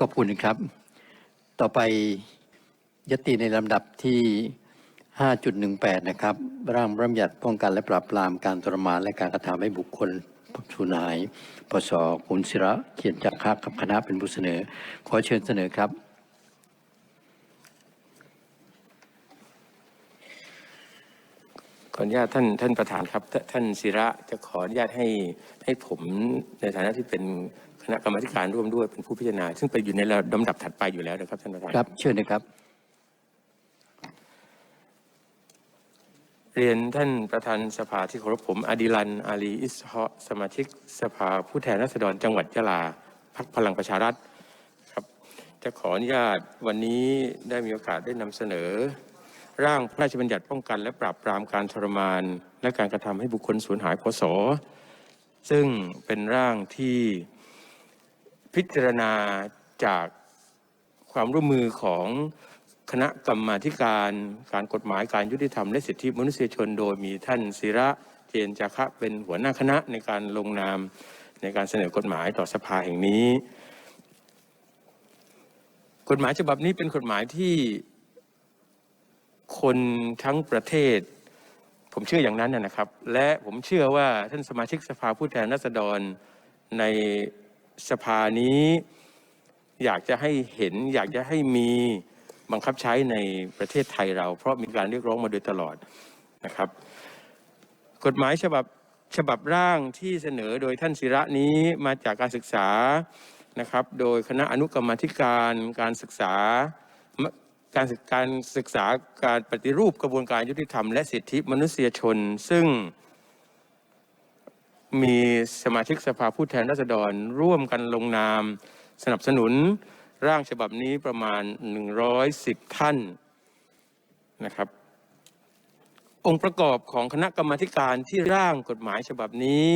ขอบคุณครับ ต่อไปยติในลำดับที่ 5.18 นะครับ ร่างระบัญญัติป้องกันและปราบปรามการทรมานและการกระทำให้บุคคลสูญหายปสคุณศิระเขียนจากคักกับคณะเป็นผู้เสนอ ขอเชิญเสนอครับ ขออนุญาตท่านท่านประธานครับ ท่าท่านศิระจะขออนุญาตให้ให้ผมในฐานะที่เป็น คณะกรรมาธิการร่วมด้วยเป็นผู้พิจารณา ซึ่งไปอยู่ในลำดับถัดไปอยู่แล้วนะครับท่านประธานครับ เชิญนะครับ เรียนท่านประธานสภาที่เคารพผมอดิลันอาลีอิสฮะสมาชิกสภาผู้แทนราษฎรจังหวัดยะลาพักพลังประชารัฐครับจะขออนุญาตวันนี้ได้มีโอกาสได้นำเสนอ ร่างพระราชบัญญัติป้องกัน และปราบปรามการทรมาน และการกระทำให้บุคคลสูญหายพศซึ่งเป็นร่างที่ พิจารณาจากความร่วมมือของคณะกรรมาการการกฎหมายการยุติธรรมและสิทธิมนุษยชนโดยมีท่านศิระเจนจาคะเป็นหัวหน้าคณะในการลงนามในการเสนอกฎหมายต่อสภาแห่งนี้ กฎหมายฉบับนี้เป็นกฎหมายที่คนทั้งประเทศ ผมเชื่ออย่างนั้นนะครับ และผมเชื่อว่าท่านสมาชิกสภาผู้แทนราษฎรใน สภานี้อยากจะให้เห็นอยากจะให้มีบังคับใช้ในประเทศไทยเรา เพราะมีการเรียกร้องมาโดยตลอดนะครับ กฎหมายฉบับฉบับร่างที่เสนอโดยท่านศิระนี้มาจากการศึกษานะครับ โดยคณะอนุกรรมธิการการศึกษาการศึกการศึกษาการปฏิรูปกระบวนการยุติธรรมและสิทธิมนุษยชน ซึ่ง มีสมาชิกสภาผู้แทนราษฎร ร่วมกันลงนาม สนับสนุนร่างฉบับนี้ประมาณ 110 ท่านนะครับ องค์ประกอบของคณะกรรมาการที่ร่างกฎหมายฉบับนี้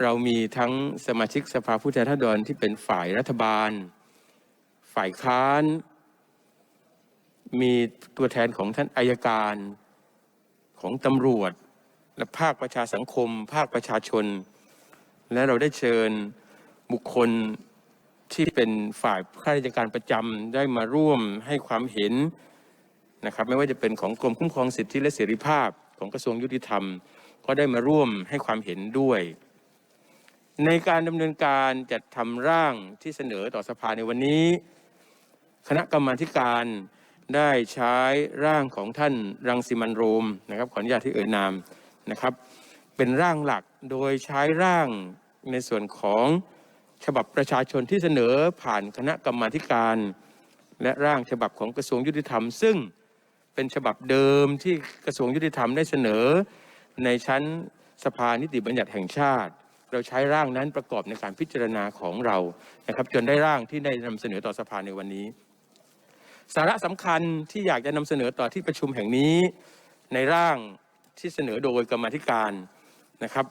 เรามีทั้งสมาชิกสภาผู้แทนราษฎรที่เป็นฝ่ายรัฐบาล ฝ่ายค้าน มีตัวแทนของท่านอายการของตำรวจ และภาคประชาสังคม ภาคประชาชน และเราได้เชิญบุคคลที่เป็นฝ่ายข้าราชการประจำได้มาร่วมให้ความเห็นนะครับ ไม่ว่าจะเป็นของกรมคุ้มครองสิทธิและเสรีภาพของกระทรวงยุติธรรม ก็ได้มาร่วมให้ความเห็นด้วย ในการดำเนินการจัดทำร่างที่เสนอต่อสภาในวันนี้ คณะกรรมาธิการได้ใช้ร่างของท่านรังสิมันโรมนะครับขออนุญาตที่เอ่ยนาม นะครับ เป็นร่างหลักโดยใช้ร่างในส่วนของฉบับประชาชนที่เสนอผ่านคณะกรรมาการ และร่างฉบับของกระทรวงยุติธรรม ซึ่งเป็นฉบับเดิมที่กระทรวงยุติธรรมได้เสนอ ในชั้นสภานิติบัญญัติแห่งชาติ เราใช้ร่างนั้นประกอบในการพิจารณาของเรานะครับ จนได้ร่างที่ได้นำเสนอต่อสภาในวันนี้ สาระสำคัญที่อยากจะนำเสนอต่อที่ประชุมแห่งนี้ในร่าง ที่เสนอโดยกรรมธิการนะครับ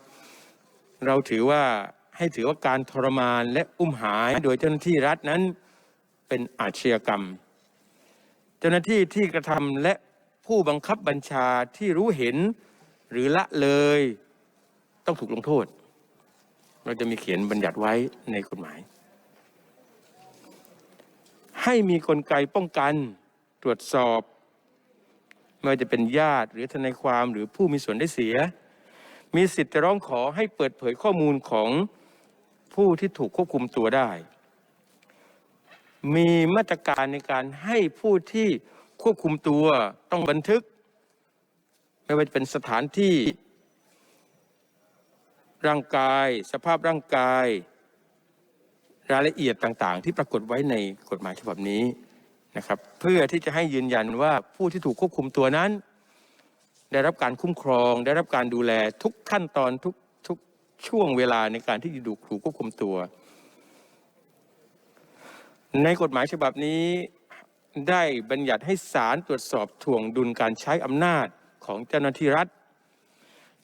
เราถือว่าให้ถือว่าการทรมานและอุ้มหายโดยเจ้าหน้าที่รัฐนั้นเป็นอาชญากรรม เจ้าหน้าที่ที่กระทำและผู้บังคับบัญชาที่รู้เห็นหรือละเลย ต้องถูกลงโทษ เราจะมีเขียนบัญญัติไว้ในกฎหมาย ให้มีกลไกป้องกันตรวจสอบ ไม่ว่าจะเป็นญาติหรือทนายความหรือผู้มีส่วนได้เสีย มีสิทธิ์จะร้องขอให้เปิดเผยข้อมูลของผู้ที่ถูกควบคุมตัวได้ มีมาตรการในการให้ผู้ที่ควบคุมตัวต้องบันทึก ไม่ว่าจะเป็นสถานที่ ร่างกาย สภาพร่างกาย รายละเอียดต่างๆ ที่ปรากฏไว้ในกฎหมายฉบับนี้ นะครับเพื่อที่จะให้ยืนยันว่าผู้ที่ถูกควบคุมตัวนั้น ได้รับการคุ้มครอง ได้รับการดูแลทุกขั้นตอนทุกทุกช่วงเวลาในการที่จะดูถูกควบคุมตัว ในกฎหมายฉบับนี้ได้บัญญัติให้ศาลตรวจสอบถ่วงดุลการใช้อำนาจของเจ้าหน้าที่รัฐ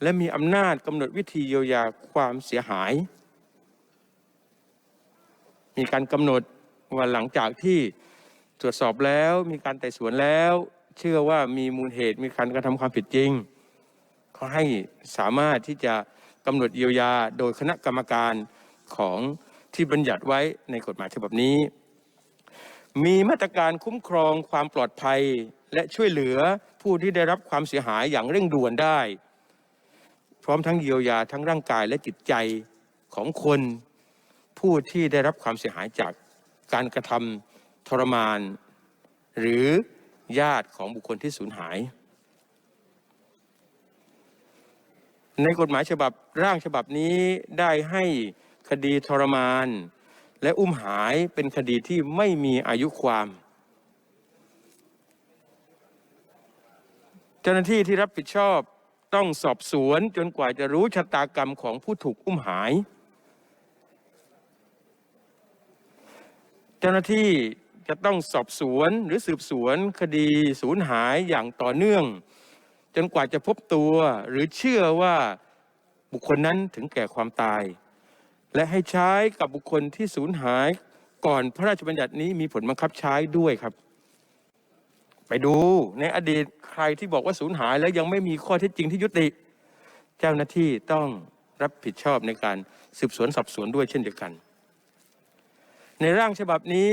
และมีอำนาจกำหนดวิธีเยียวยาความเสียหาย มีการกำหนดว่าหลังจากที่ ตรวจสอบแล้วมีการไต่สวนแล้ว เชื่อว่ามีมูลเหตุมีการกระทำความผิดจริงเขาให้สามารถที่จะกำหนดเยียวยาโดยคณะกรรมการของที่บัญญัติไว้ในกฎหมายฉบับนี้ มีมาตรการคุ้มครองความปลอดภัยและช่วยเหลือผู้ที่ได้รับความเสียหายอย่างเร่งด่วนได้ พร้อมทั้งเยียวยาทั้งร่างกายและจิตใจของคน ผู้ที่ได้รับความเสียหายจากการกระทำ ทรมาน หรือญาติของบุคคลที่สูญหาย ในกฎหมายฉบับร่างฉบับนี้ได้ให้คดีทรมาน และอุ้มหายเป็นคดีที่ไม่มีอายุความ เจ้าหน้าที่ที่รับผิดชอบต้องสอบสวนจนกว่าจะรู้ชะตากรรมของผู้ถูกอุ้มหาย เจ้าหน้าที่ จะต้องสอบสวนหรือสืบสวนคดีสูญหายอย่างต่อเนื่อง จนกว่าจะพบตัวหรือเชื่อว่าบุคคลนั้นถึงแก่ความตาย และให้ใช้กับบุคคลที่สูญหายก่อนพระราชบัญญัตินี้มีผลบังคับใช้ด้วยครับ ไปดูในอดีตใครที่บอกว่าสูญหายแล้วยังไม่มีข้อเท็จจริงที่ยุติ เจ้าหน้าที่ต้องรับผิดชอบในการสืบสวนสอบสวนด้วยเช่นเดียวกัน ในร่างฉบับนี้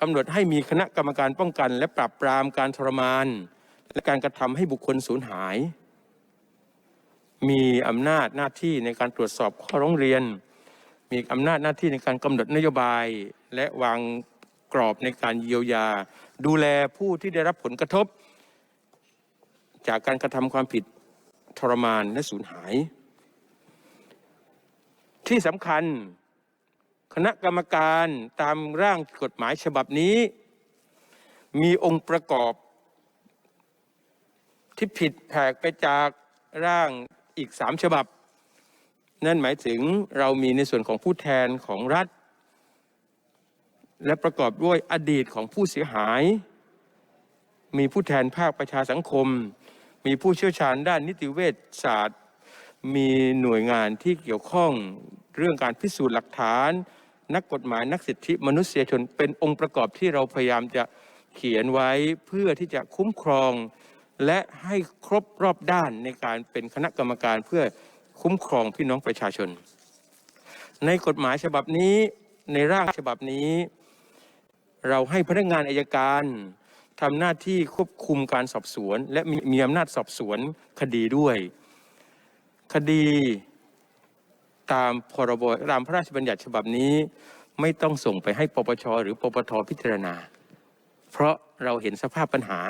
กำหนดให้มีคณะกรรมการป้องกัน และปราบปรามการทรมาน และการกระทำให้บุคคลสูญหาย มีอำนาจหน้าที่ในการตรวจสอบข้อร้องเรียน มีอำนาจหน้าที่ในการกำหนดนโยบาย และวางกรอบในการเยียวยา ดูแลผู้ที่ได้รับผลกระทบ จากการกระทำความผิดทรมานและสูญหาย ที่สำคัญ คณะกรรมการตามร่างกฎหมายฉบับนี้ มีองค์ประกอบ ที่ผิดแผกไปจากร่างอีกสามฉบับ นั่นหมายถึงเรามีในส่วนของผู้แทนของรัฐ และประกอบด้วยอดีตของผู้เสียหาย มีผู้แทนภาคประชาสังคม มีผู้เชี่ยวชาญด้านนิติเวชศาสตร์ มีหน่วยงานที่เกี่ยวข้องเรื่องการพิสูจน์หลักฐาน นักกฎหมายนักสิทธิมนุษยชนเป็นองค์ประกอบที่เราพยายามจะเขียนไว้เพื่อที่จะคุ้มครอง และให้ครบรอบด้านในการเป็นคณะกรรมการเพื่อคุ้มครองพี่น้องประชาชน ในกฎหมายฉบับนี้ในร่างฉบับนี้ เราให้พนักงานอายการทำหน้าที่ควบคุมการสอบสวน และมีมีอำนาจสอบสวนคดีด้วย คดี ตามพรบตามพระราชบัญญัติฉบับนี้ ไม่ต้องส่งไปให้ปปชหรือปปทพิจารณา เพราะเราเห็นสภาพปัญหา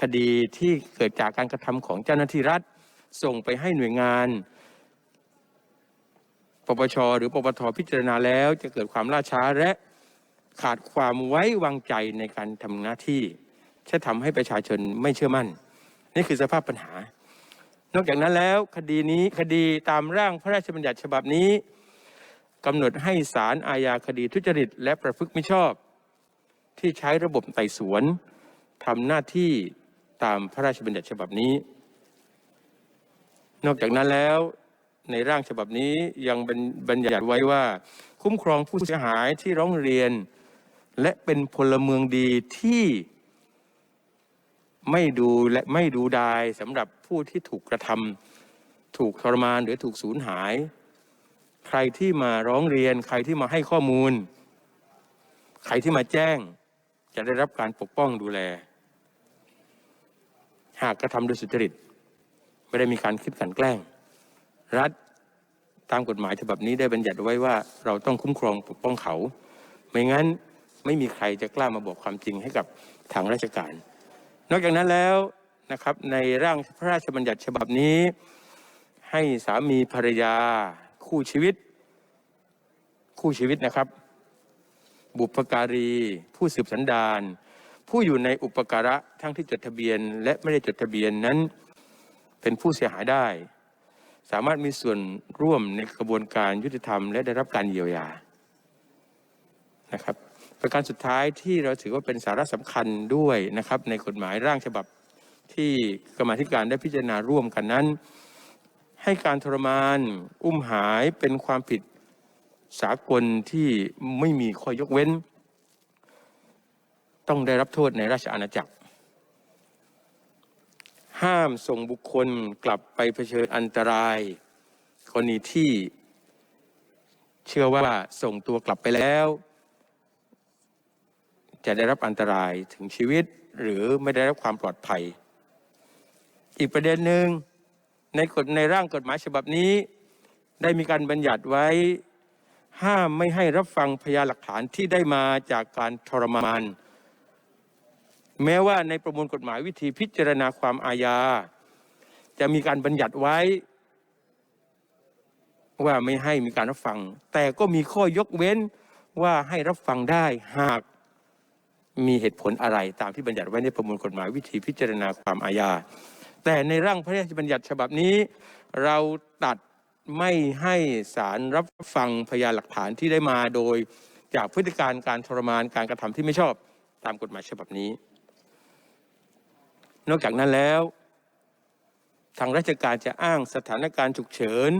คดีที่เกิดจากการกระทำของเจ้าหน้าที่รัฐ ส่งไปให้หน่วยงานปปชหรือปปทพิจารณาแล้ว จะเกิดความล่าช้าและขาดความไว้วางใจในการทำหน้าที่ จะทำให้ประชาชนไม่เชื่อมั่น นี่คือสภาพปัญหา นอกจากนั้นแล้วคดีนี้คดีตามร่างพระราชบัญญัติฉบับนี้กำหนดให้ศาลอาญาคดีทุจริต และประพฤติมิชอบ ที่ใช้ระบบไต่สวนทำหน้าที่ตามพระราชบัญญัติฉบับนี้ นอกจากนั้นแล้วในร่างฉบับนี้ยังบัญญัติไว้ว่า คุ้มครองผู้เสียหายที่ร้องเรียน และเป็นพลเมืองดีที่ ไม่ดูและไม่ดูดายสำหรับผู้ที่ถูกกระทำถูกทรมานหรือถูกสูญหาย ใครที่มาร้องเรียน ใครที่มาให้ข้อมูล ใครที่มาแจ้ง จะได้รับการปกป้องดูแล หากกระทำโดยสุจริต ไม่ได้มีการคิดกันแกล้ง รัฐตามกฎหมายฉบับนี้ได้บัญญัติไว้ว่าเราต้องคุ้มครองปกป้องเขา ไม่งั้นไม่มีใครจะกล้ามาบอกความจริงให้กับทางราชการ นอกจากนั้นแล้วนะครับในร่างพระราชบัญญัติฉบับนี้ ให้สามีภรรยา คู่ชีวิต คู่ชีวิตนะครับ บุพการี ผู้สืบสันดาน ผู้อยู่ในอุปการะทั้งที่จดทะเบียน และไม่ได้จดทะเบียนนั้นเป็นผู้เสียหายได้ สามารถมีส่วนร่วมในกระบวนการยุติธรรม และได้รับการเยียวยานะครับ ประการสุดท้ายที่เราถือว่าเป็นสาระสำคัญด้วยนะครับ ในกฎหมายร่างฉบับที่กรรมธิการได้พิจารณาร่วมกันนั้น ให้การทรมาน อุ้มหายเป็นความผิดสากลที่ไม่มีข้อยกเว้น ต้องได้รับโทษในราชอาณาจักร ห้ามส่งบุคคลกลับไปเผชิญอันตรายกรณีที่เชื่อว่าส่งตัวกลับไปแล้ว จะได้รับอันตรายถึงชีวิตหรือไม่ได้รับความปลอดภัย อีกประเด็นหนึ่งในกฎในร่างกฎหมายฉบับนี้ ได้มีการบัญญัติไว้ ห้ามไม่ให้รับฟังพยานหลักฐานที่ได้มาจากการทรมาน แม้ว่าในประมวลกฎหมายวิธีพิจารณาความอาญา จะมีการบัญญัติไว้ ว่าไม่ให้มีการรับฟัง แต่ก็มีข้อยกเว้นว่าให้รับฟังได้หาก มีเหตุผลอะไรตามที่บัญญัติไว้ในประมวลกฎหมายวิธีพิจารณาความอาญา แต่ในร่างพระราชบัญญัติฉบับนี้ เราตัดไม่ให้ศาลรับฟังพยานหลักฐานที่ได้มาโดยจากพฤติการการทรมานการกระทำที่ไม่ชอบตามกฎหมายฉบับนี้ นอกจากนั้นแล้ว ทางราชการจะอ้างสถานการณ์ฉุกเฉิน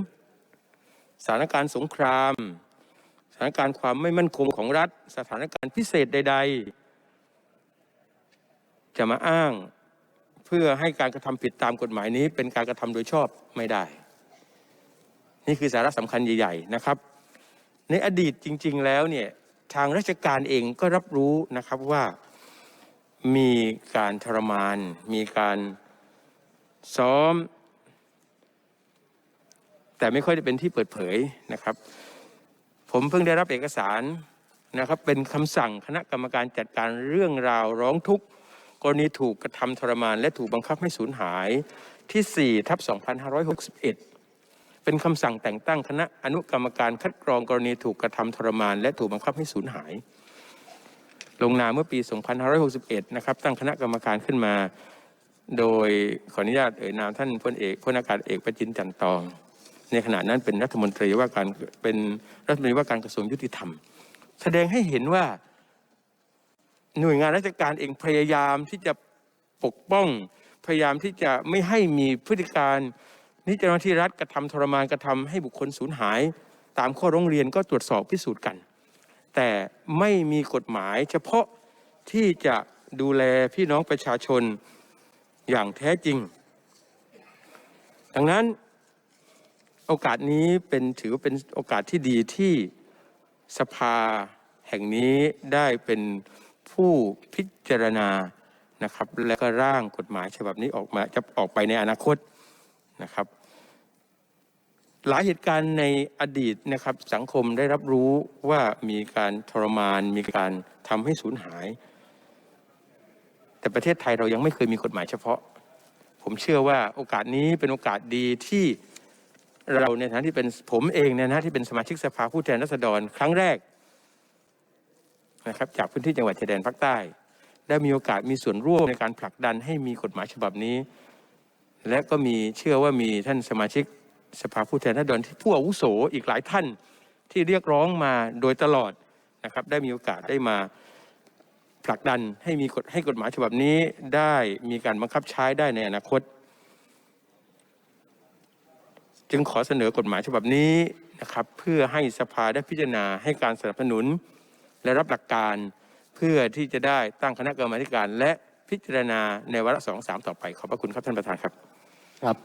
สถานการณ์สงคราม สถานการณ์ความไม่มั่นคงของรัฐ สถานการณ์พิเศษใด ๆ จะมาอ้างเพื่อให้การกระทำผิดตามกฎหมายนี้ เป็นการกระทำโดยชอบไม่ได้ นี่คือสาระสำคัญใหญ่ๆนะครับ ในอดีตจริง ๆ แล้วเนี่ยทางราชการเองก็รับรู้นะครับว่ามีการทรมาน มีการซ้อม แต่ไม่ค่อยได้เป็นที่เปิดเผยนะครับ ผมเพิ่งได้รับเอกสารนะครับ เป็นคำสั่งคณะกรรมการจัดการเรื่องราวร้องทุกข์ กรณีถูกกระทำทรมาน และถูกบังคับให้สูญหายที่4ทับ2561 เป็นคำสั่งแต่งตั้งคณะอนุกรรมการคัดกรองกรณีถูกกระทำทรมาน และถูกบังคับให้สูญหาย ลงนามเมื่อปี 2561 นะครับ ตั้งคณะกรรมการขึ้นมา โดยขออนุญาตเอ่ยนามท่านพลเอกพลอากาศเอกประจินจันทร์ตอง ในขณะนั้นเป็นรัฐมนตรีว่าการเป็นรัฐมนตรีว่าการกระทรวงยุติธรรม แสดงให้เห็นว่า หน่วยงานราชการเองพยายามที่จะปกป้อง พยายามที่จะไม่ให้มีพฤติการนี่เจ้าหน้าที่รัฐกระทำทรมานกระทำให้บุคคลสูญหาย ตามข้อร้องเรียนก็ตรวจสอบพิสูจน์กัน แต่ไม่มีกฎหมายเฉพาะที่จะดูแลพี่น้องประชาชนอย่างแท้จริง ดังนั้นโอกาสนี้เป็นถือว่าเป็นโอกาสที่ดีที่สภาแห่งนี้ได้เป็น ผู้พิจารณานะครับ และก็ร่างกฎหมายฉบับนี้ออกมาจะออกไปในอนาคตนะครับ หลายเหตุการณ์ในอดีตนะครับ สังคมได้รับรู้ว่ามีการทรมาน มีการทำให้สูญหาย แต่ประเทศไทยเรายังไม่เคยมีกฎหมายเฉพาะ ผมเชื่อว่าโอกาสนี้เป็นโอกาสดีที่เราในฐานะที่เป็นผมเองในฐานะที่เป็นสมาชิกสภาผู้แทนราษฎรครั้งแรก นะครับจากพื้นที่จังหวัดชายแดนภาคใต้ ได้มีโอกาสมีส่วนร่วมในการผลักดันให้มีกฎหมายฉบับนี้ และก็มีเชื่อว่ามีท่านสมาชิกสภาผู้แทนราษฎรที่ผู้อาวุโสอีกหลายท่านที่เรียกร้องมาโดยตลอดนะครับได้มีโอกาสได้มาผลักดันให้มีกฎให้กฎหมายฉบับนี้ได้มีการบังคับใช้ได้ในอนาคต จึงขอเสนอกฎหมายฉบับนี้นะครับเพื่อให้สภาได้พิจารณาให้การสนับสนุน และรับหลักการเพื่อที่จะได้ตั้งคณะกรรมาธิการและพิจารณาในวาระสองสามต่อไปขอบพระคุณครับท่านประธานครับครับ